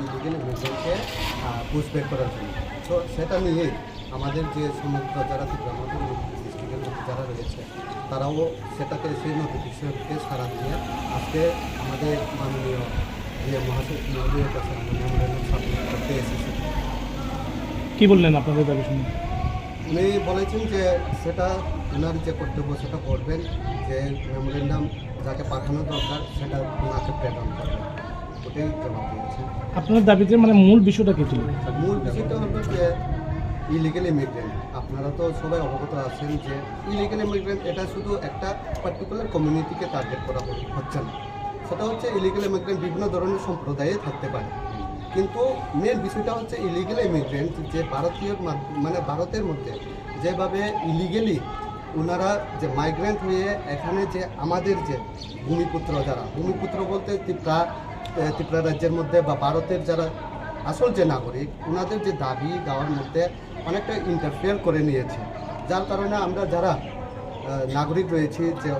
Illegal pushback করার জন্য। তো সেটা নিয়ে আমাদের যে সমস্ত যারা আমাদের ডিস্ট্রিক্টের মধ্যে যারা রয়েছে, তারাও সেটাকে সেই নোটিফিকেশনকে সারা দিয়ে আজকে আমাদের মাননীয় যে মহাসচিব মহোদয়ের কাছে আমরা মেমোরেন্ডাম সাবমিট করতে এসেছি। কি বললেন আপনাদের দাবি শুনে? উনি বলেছেন যে সেটা ওনার যে কর্তব্য সেটা করবেন যে মেমোরেন্ডাম যাকে পাঠানো দরকার সেটা ওনাকে প্রেরণ করবেন। ওটাই জবাব দিয়েছেন। আপনার দাবিতে মানে মূল বিষয়টা কি ছিল? মূল বিষয়টা হলো যে ইলিগেল ইমিগ্রেন্ট আপনারা তো সবাই অবগত আছেন যে ইলিগেল ইমিগ্রেন্ট এটা শুধু একটা পার্টিকুলার কমিউনিটিকে টার্গেট করা হচ্ছে না। সেটা হচ্ছে ইলিগেল ইমিগ্রেন্ট বিভিন্ন ধরনের সম্প্রদায়ে থাকতে পারে। কিন্তু মেন বিষয়টা হচ্ছে ইলিগেল ইমিগ্রেন্ট যে ভারতীয় মানে ভারতের মধ্যে যেভাবে ইলিগেলি ওনারা যে মাইগ্রেন্ট হয়ে এখানে যে আমাদের যে ভূমিপুত্র যারা, ভূমিপুত্র বলতে ত্রিপুরা ত্রিপুরা রাজ্যের মধ্যে বা ভারতের যারা আসল যে নাগরিক ওনাদের যে দাবি দেওয়ার মধ্যে অনেকটা ইন্টারফেয়ার করে নিয়েছে। যার কারণে আমরা যারা নাগরিক রয়েছি যে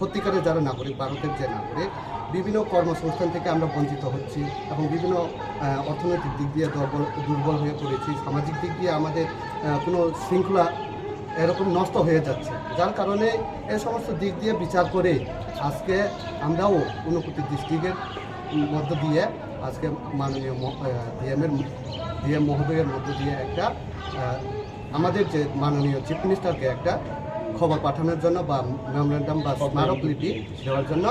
সত্যিকারের যারা নাগরিক, ভারতের যে নাগরিক, বিভিন্ন কর্মসংস্থান থেকে আমরা বঞ্চিত হচ্ছি এবং বিভিন্ন অর্থনৈতিক দিক দিয়ে দুর্বল দুর্বল হয়ে পড়েছি। সামাজিক দিক দিয়ে আমাদের কোনো শৃঙ্খলা এরকম নষ্ট হয়ে যাচ্ছে। যার কারণে এই সমস্ত দিক দিয়ে বিচার করে আজকে আমরাও ঊনকোটি ডিস্ট্রিক্টের মধ্য দিয়ে আজকে মাননীয় ডিএমের ডিএম মহোদয়ের মধ্য দিয়ে একটা আমাদের যে মাননীয় চিফ মিনিস্টারকে একটা খবর পাঠানোর জন্য বা মেমোরেন্ডাম বা স্মারকলিপি দেওয়ার জন্য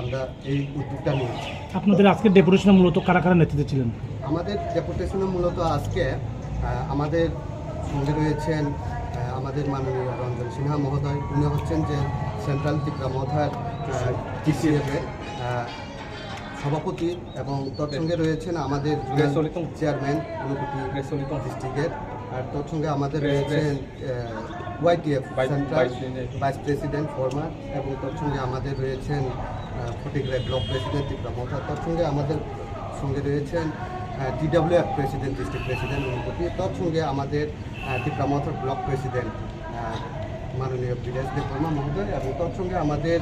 আমরা এই উদ্যোগটা নিয়েছি। আপনাদের আজকে ডেপুটেশনে মূলত কারা কারা নেতৃত্বে ছিলেন? আমাদের ডেপুটেশনে মূলত আজকে আমাদের সঙ্গে রয়েছেন আমাদের মাননীয় রঞ্জন সিনহা মহোদয়। উনি হচ্ছেন যে সেন্ট্রাল ত্রিপুরা মহোদয়ের টিসিএফ এর আহ, সভাপতি এবং তোর সঙ্গে রয়েছেন আমাদের চেয়ারম্যান ঊনকোটি ডিস্ট্রিক্টের আর তোর সঙ্গে আমাদের রয়েছেন YTF central vice president former এবং তোর সঙ্গে আমাদের রয়েছেন ফটিগ্রাই ব্লক প্রেসিডেন্ট মহোদয় তোর সঙ্গে আমাদের সঙ্গে রয়েছেন DWF president district president Anupati. তোর সঙ্গে আমাদের ত্রিপুরা ব্লক প্রেসিডেন্ট মাননীয় বিরাজ দেব বর্মা মহোদয়। এবং তোর সঙ্গে আমাদের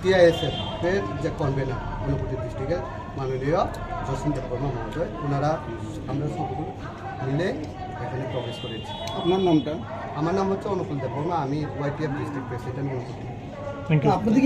টিআইএসএফ এর যে কনভেনার ঊনকোটি ডিস্ট্রিক্টের মাননীয় জসিম দেব বর্মা মহোদয় ওনারা আমরা সকল মিলে এখানে প্রবেশ করেছি। আপনার নামটা? আমার নাম হচ্ছে অনুকূল দেব বর্মা আমি ওয়াইটিএফ ডিস্ট্রিক্ট প্রেসিডেন্ট থ্যাংক আপনাদের